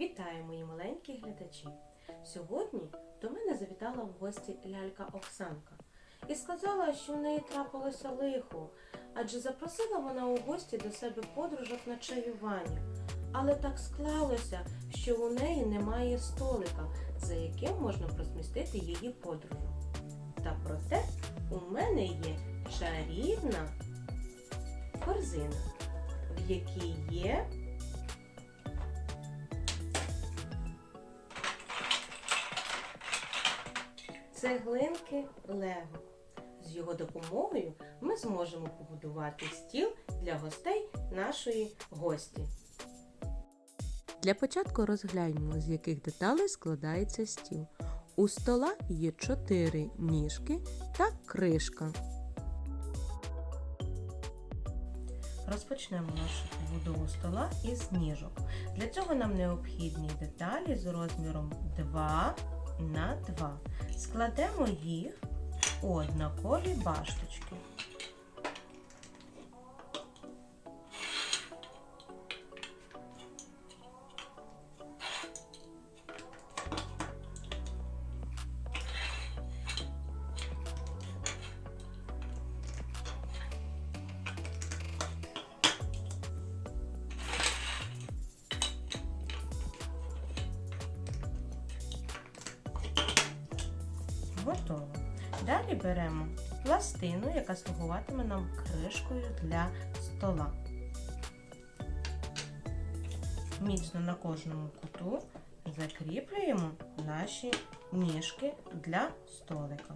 Вітаю, мої маленькі глядачі! Сьогодні до мене завітала в гості лялька Оксанка і сказала, що в неї трапилося лихо, адже запросила вона у гості до себе подружок на чаювання. Але так склалося, що у неї немає столика, за яким можна розмістити її подругу. Та проте у мене є чарівна корзина, в якій є цеглинки Лего. З його допомогою ми зможемо побудувати стіл для гостей нашої гості. Для початку розгляньмо, з яких деталей складається стіл. У стола є чотири ніжки та кришка. Розпочнемо нашу побудову стола із ніжок. Для цього нам необхідні деталі з розміром 2 на 2. Складемо їх у однакові башточки. Далі беремо пластину, яка слугуватиме нам кришкою для стола. Міцно на кожному куту закріплюємо наші ніжки для столика.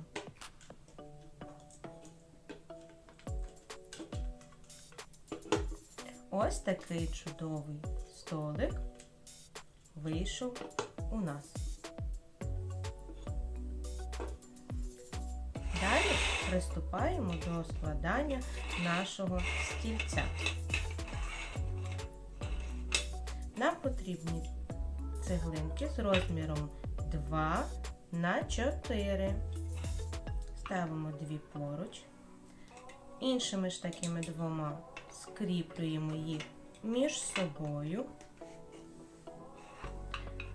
Ось такий чудовий столик вийшов у нас. Приступаємо до складання нашого стільця. Нам потрібні цеглинки з розміром 2 на 4. Ставимо дві поруч. Іншими ж такими двома скріплюємо їх між собою.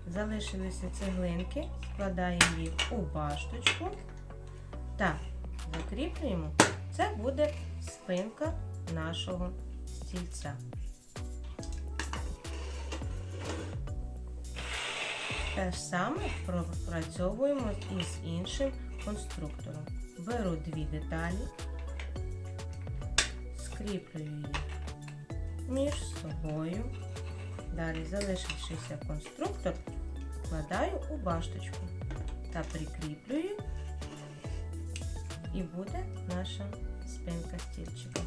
Залишилися цеглинки, складаємо їх у башточку та закріплюємо. Це буде спинка нашого стільця. Те ж саме пропрацьовуємо із іншим конструктором. Беру дві деталі, скріплюю їх між собою. Далі залишившися конструктор вкладаю у башточку та прикріплюю і буде наша спинка стільчика.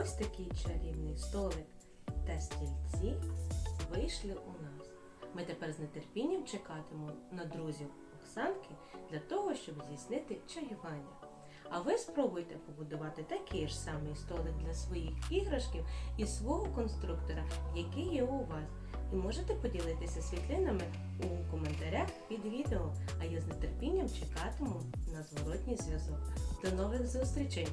Ось такий чарівний столик та стільці вийшли у нас. Ми тепер з нетерпінням чекатимемо на друзів Оксанки для того, щоб здійснити чаювання. А ви спробуйте побудувати такий ж самий столик для своїх іграшків і свого конструктора, який є у вас. І можете поділитися світлинами у коментарях під відео, а я з нетерпінням чекатиму на зворотній зв'язок. До нових зустрічей!